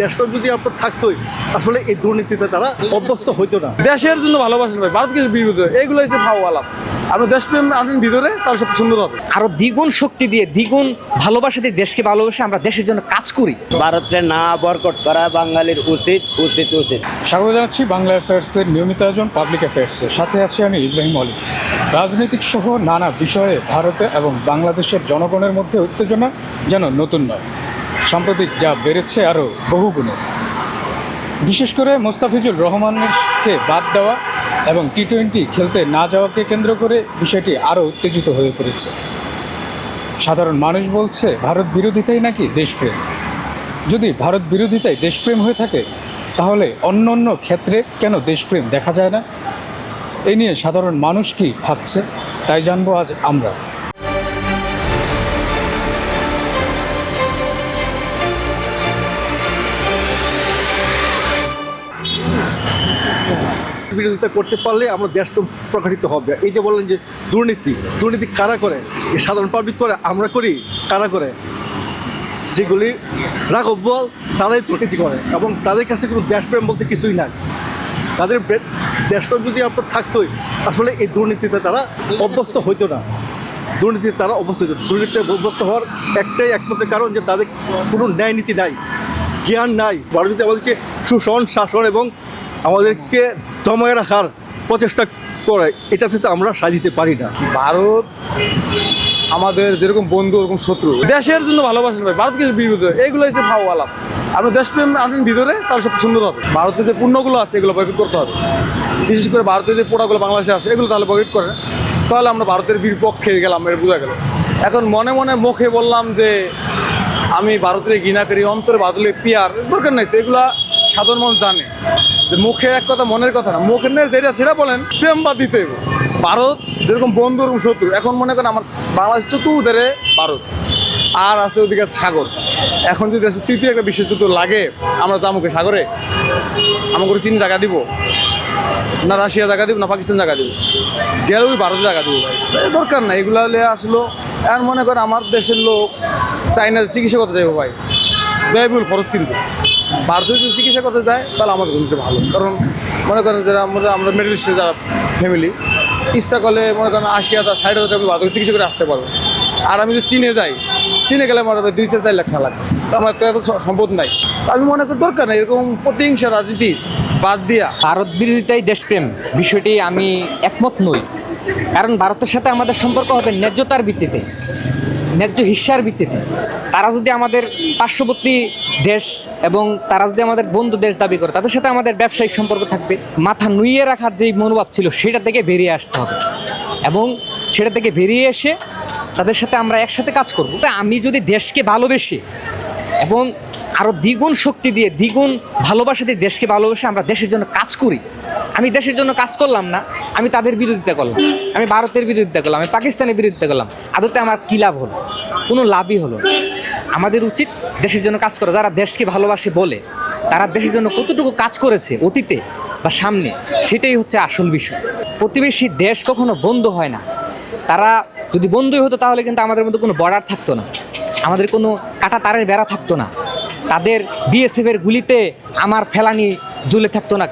দেশপ্রেম যদি আপনার থাকতোই আসলে এই দুর্নীতিতে তারা অভ্যস্ত হইতো না। দেশের জন্য ভালোবাসেন ভাই ভারত কিছু বিরুদ্ধে এগুলো হচ্ছে ভাও আলাপ আপনি দেশপ্রেম আনেন ভিতরে তাহলে সব সুন্দর হবে। আরও দ্বিগুণ শক্তি দিয়ে দ্বিগুণ ভালোবাসা দিয়ে দেশকে ভালোবাসে আমরা দেশের জন্য কাজ করি। ভারতকে না বরকট করা বাঙালির উচিত উচিত উচিত। স্বাগত জানাচ্ছি বাংলা অ্যাফেয়ার্সের নিয়মিত আয়োজন পাবলিক অ্যাফেয়ার্সের সাথে আছি আমি ইব্রাহিম আলী রাজনৈতিক সহ নানা বিষয়ে ভারতে এবং বাংলাদেশের জনগণের মধ্যে উত্তেজনা যেন নতুন নয়। সাম্প্রতিক যা বেড়েছে আরও বহুগুণে। বিশেষ করে মোস্তাফিজুর রহমানকে বাদ দেওয়া এবং টি টোয়েন্টি খেলতে না যাওয়াকে কেন্দ্র করে বিষয়টি আরও উত্তেজিত হয়ে পড়েছে। সাধারণ মানুষ বলছে, ভারত বিরোধিতাই নাকি দেশপ্রেম? যদি ভারত বিরোধিতায় দেশপ্রেম হয়ে থাকে, তাহলে অন্য অন্য ক্ষেত্রে কেন দেশপ্রেম দেখা যায় না? এই নিয়ে সাধারণ মানুষ কি ভাবছে, তাই জানব আজ আমরা। বিরোধিতা করতে পারলে আমরা দেশপ্রেম প্রকাশিত হবে। এই যে বললেন যে দুর্নীতি দুর্নীতি কারা করে? সাধারণ পাবলিক করে, আমরা করি, কারা করে? যেগুলি রাঘব বল, তারাই দুর্নীতি করে এবং তাদের কাছে কোনো দেশপ্রেম বলতে কিছুই নাই। তাদের দেশপ্রেম যদি আপনার থাকতোই, আসলে এই দুর্নীতিতে তারা অভ্যস্ত হইতো না। দুর্নীতিতে তারা অভ্যস্ত হইতো দুর্নীতিতে অভ্যস্ত হওয়ার একটাই একমাত্র কারণ যে তাদের কোনো ন্যায় নীতি নাই, জ্ঞান নাই। ভারত যদি আমাদেরকে সুশাসন, শাসন এবং আমাদেরকে দমায় রাখার প্রচেষ্টা করে, এটাতে তো আমরা সাজিতে পারি না। ভারত আমাদের যেরকম বন্ধু, ওরকম শত্রু। দেশের জন্য ভালোবাসেন ভাই, ভারত কিছু বিরুদ্ধে, এগুলো হচ্ছে ভাও আলাপ আপনি দেশপ্রেম আনেন ভিতরে, তাহলে সব সুন্দর হবে। ভারতের যে পণ্যগুলো আছে, এগুলো বয়কট করতে হবে। বিশেষ করে ভারতের যে পোড়াগুলো বাংলাদেশে আসে, এগুলো তাহলে বয়কট করে তাহলে আমরা ভারতের বিপক্ষে গেলাম এটা বোঝা গেল। এখন মনে মনে মুখে বললাম যে, আমি ভারতের ঘৃণা করি, অন্তরে বাদলে পিয়ার, দরকার নেই তো, এগুলা সাধারণ মানুষ জানে। মুখে এক কথা, মনের কথা না, মুখের যেটা সেটা বলেন, প্রেম বা দিতে ভারত যেরকম বন্ধু ওরকম শত্রু, এখন মনে করেন আমার বাংলাদেশ চতুর্ধারে ভারত, আর আছে ওদিকে সাগর। এখন যদি দেশের তৃতীয় একটা বিশ্বযুদ্ধ লাগে, আমরা যাব সাগরে? আমাকে চীন জায়গা দিব, না রাশিয়া জায়গা দিব, না পাকিস্তান জায়গা দিব। গেলে ওই ভারতে জায়গা দিব। ভাই দরকার না এগুলো হলে আসলো, এখন মনে করেন আমার দেশের লোক চাইনাতে চিকিৎসা করতে যাব ভাই। ব্যয়বহুল খরচ কিন্তু। ভারতে যদি চিকিৎসা করতে যায়, তাহলে আমাদের কিন্তু ভালো। কারণ মনে করেন যে আমরা আমরা মিডল ইস্টের যারা ফ্যামিলি ইচ্ছা করলে মনে করেন আশি হাজার, ষাট হাজার টাকা চিকিৎসা করে আসতে পারব। আর আমি যদি চীনে যাই, চীনে গেলে আমার দুই চার চার লাখ টাকা লাগবে তো আমার তো এত সম্পদ নাই। তো আমি মনে করি দরকার নেই, এরকম প্রতিহিংসা রাজনীতি বাদ দিয়া। ভারত বিরোধিতাই দেশপ্রেম। বিষয়টি আমি একমত নই। কারণ ভারতের সাথে আমাদের সম্পর্ক হবে ন্যায্যতার ভিত্তিতে। ন্যায্য হিস্যার ভিত্তিতে। তারা যদি আমাদের পার্শ্ববর্তী দেশ এবং তারা যদি আমাদের বন্ধু দেশ দাবি করে, তাদের সাথে আমাদের ব্যবসায়িক সম্পর্ক থাকবে, মাথা নুইয়ে রাখার যেই মনোভাব ছিল, সেটা থেকে বেরিয়ে আসতে হবে। এবং সেটা থেকে বেরিয়ে এসে তাদের সাথে আমরা একসাথে কাজ করব। আমি যদি দেশকে ভালোবেসে এবং আরও দ্বিগুণ শক্তি দিয়ে, দ্বিগুণ ভালোবাসা দিয়ে দেশকে ভালোবেসে আমরা দেশের জন্য কাজ করি আমি দেশের জন্য কাজ করলাম না, আমি তাদের বিরোধিতা করলাম। আমি ভারতের বিরোধিতা করলাম, আমি পাকিস্তানের বিরোধিতা করলাম। আদতে আমার কী লাভ হলো? কোনো লাভই হলো আমাদের উচিত দেশের জন্য কাজ করা। যারা দেশকে ভালোবাসে বলে, তারা দেশের জন্য কতটুকু কাজ করেছে অতীতে বা সামনে, সেটাই হচ্ছে আসল বিষয়। প্রতিবেশী দেশ কখনো বন্ধ হয় না। তারা যদি বন্ধুই হতো, তাহলে কিন্তু আমাদের মধ্যে কোনো বর্ডার থাকতো না। আমাদের কোনো কাটা তারের বেড়া থাকতো না। তাদের বিএসএফের গুলিতে আমার ফেলানি ঝুলে থাকতো না,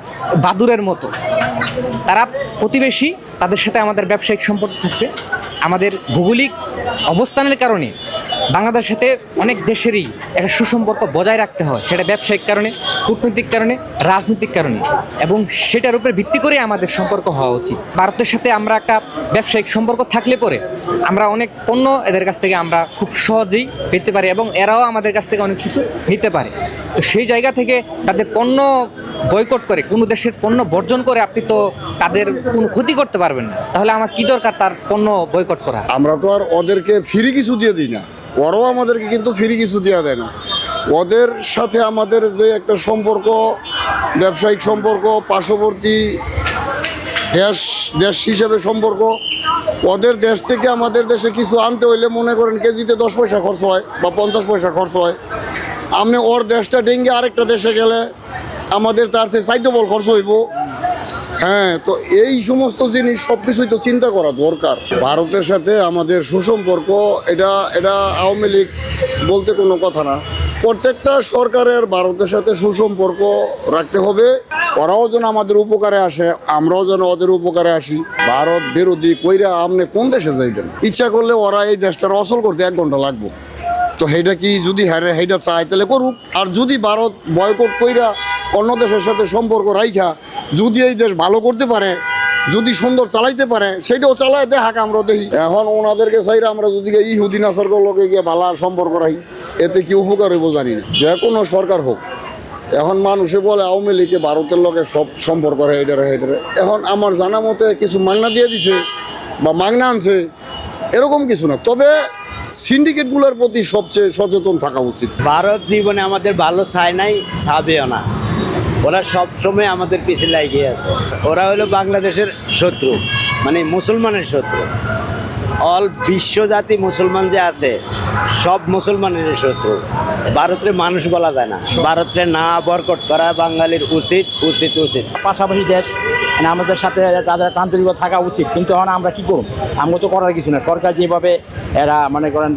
বাদুরের মতো। তারা প্রতিবেশী, তাদের সাথে আমাদের ব্যবসায়িক সম্পর্ক থাকবে। আমাদের ভৌগোলিক অবস্থানের কারণে বাংলাদেশের সাথে অনেক দেশেরই একটা সুসম্পর্ক বজায় রাখতে হয়। সেটা ব্যবসায়িক কারণে, কূটনৈতিক কারণে, রাজনৈতিক কারণে। এবং সেটার উপরে ভিত্তি করে আমাদের সম্পর্ক হওয়া উচিত। ভারতের সাথে আমরা একটা ব্যবসায়িক সম্পর্ক থাকলে পরে আমরা অনেক পণ্য এদের কাছ থেকে আমরা খুব সহজেই পেতে পারি এবং এরাও আমাদের কাছ থেকে অনেক কিছু নিতে পারে। তো সেই জায়গা থেকে তাদের পণ্য বয়কট করে, কোনো দেশের পণ্য বর্জন করে আপনি তো তাদের কোনো ক্ষতি করতে পারবেন না। তাহলে আমার কি দরকার তার পণ্য বয়কট করা? আমরা তো আর ওদেরকে ফ্রি কিছু দিয়ে দিই না। ওরাও আমাদেরকে কিন্তু ফ্রি কিছু দেওয়া দেয় না। ওদের সাথে আমাদের যে একটা সম্পর্ক, ব্যবসায়িক সম্পর্ক, পার্শ্ববর্তী দেশ দেশ হিসেবে সম্পর্ক, ওদের দেশ থেকে আমাদের দেশে কিছু আনতে হইলে মনে করেন কেজিতে দশ পয়সা খরচ হয় বা পঞ্চাশ পয়সা খরচ হয়। আপনি ওর দেশটা ডেঙ্গে আরেকটা দেশে গেলে আমাদের তার সে সাইড খরচ হইব। হ্যাঁ তো এই সমস্ত জিনিস সব কিছুই তো চিন্তা করা দরকার। ভারতের সাথে আমাদের সুসম্পর্ক, এটা এটা আওয়ামী লীগ বলতে কোনো কথা না। প্রত্যেকটা সরকারের ভারতের সাথে সুসম্পর্ক রাখতে হবে। ওরাও যেন আমাদের উপকারে আসে, আমরাও যেন ওদের উপকারে আসি। ভারত বিরোধী কইরা আপনি কোন দেশে যাইবেন? ইচ্ছা করলে ওরা এই দেশটার অসল করতে এক ঘণ্টা লাগবে। তো সেইটা কি যদি হ্যাঁ সেইটা চায়, তাহলে করুক। আর যদি ভারত বয়কট কইরা অন্য দেশের সাথে সম্পর্ক রাইখা, যদি এই দেশ ভালো করতে পারে, যদি সুন্দর চালাইতে পারে, সেটাও চালায় দেখাক আমরা দেখি। এখন ওনাদেরকে চাইরা আমরা যদি ইহুদি নাসার্গ লোকে গিয়ে ভালো সম্পর্ক রাখি, এতে কি উপকার হইব জানি না। যে কোনো সরকার হোক। এখন মানুষে বলে, আওয়ামী লীগে ভারতের লোকে সব সম্পর্ক রে এটারে এখন আমার জানা মতে কিছু মাংনা দিয়ে দিছে বা মাংনা আনছে, এরকম কিছু না। তবে সিন্ডিকেটগুলোর প্রতি সবচেয়ে সচেতন থাকা উচিত। ভারত জীবনে আমাদের ভালো চায় নাই চাবেও না। ওরা সবসময় আমাদের পিছে লাগিয়ে আছে। ওরা হলো বাংলাদেশের শত্রু মানে মুসলমানের শত্রু। অল বিশ্বজাতি মুসলমান যে আছে সব মুসলমানের শত্রু। ভারতের মানুষ বলা যায় না। ভারতের না বরকট করা বাঙালির উচিত উচিত উচিত। পাশাপাশি দেশ মানে আমাদের সাথে তাদের আন্তরিকতা থাকা উচিত। কিন্তু এখন আমরা কি করব? আমরা তো করার কিছু না সরকার যেভাবে এরা মনে করেন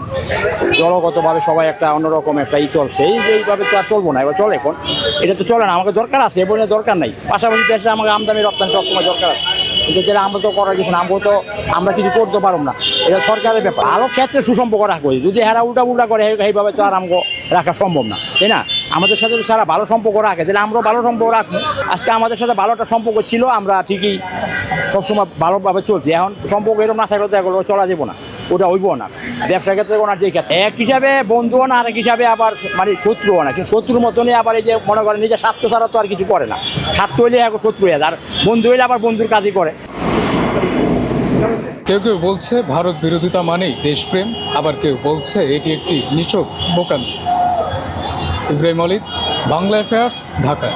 দলগতভাবে সবাই একটা অন্যরকম একটা ই চলছে। এই যে এইভাবে তো আর চলবো না। এবার চলে এখন। এটা তো চলে না। আমাকে দরকার আছে। এবং দরকার নাই। পাশাপাশি দেশে আমাকে আমদানি রপ্তানি সবসময় দরকার আছে। যেটা আমরা তো করার কিছু না, আমরা তো, আমরা কিছু করতে পারব না। এটা সরকারের ব্যাপার। আরও ক্ষেত্রে সুসম্পর্ক রাখব। যদি হেরা উল্টা উল্টা করে এই- এইভাবে তো আর রাখা সম্ভব না। তাই না? আমাদের সাথে তো সারা ভালো সম্পর্ক রাখে, তাহলে আমরাও ভালো সম্পর্ক রাখব। আজকে আমাদের সাথে ভালো একটা সম্পর্ক ছিল, আমরা ঠিকই সবসময় ভালোভাবে চলছে। এখন সম্পর্ক এরকম না থাকলে তো এগুলো চলা যাব না। ওটা হইব না। ব্যবসার ক্ষেত্রে ওনার যে ক্ষেত্রে এক হিসাবে বন্ধুও না, আরেক হিসাবে আবার মানে শত্রুও না। কিন্তু শত্রুর মতনই আবার এই যে মনে করেন নিজের স্বার্থ ছাড়া তো আর কিছু করে না। স্বার্থ হইলে এখন শত্রু হয়ে আর বন্ধু হইলে আবার বন্ধুর কাজই করে। কেউ কেউ বলছে, ভারত বিরোধিতা মানেই দেশপ্রেম। আবার কেউ বলছে, এটি একটি নিছক বোকামি। ইব্রাহিম অলিদ, বাংলা অ্যাফেয়ার্স ঢাকা।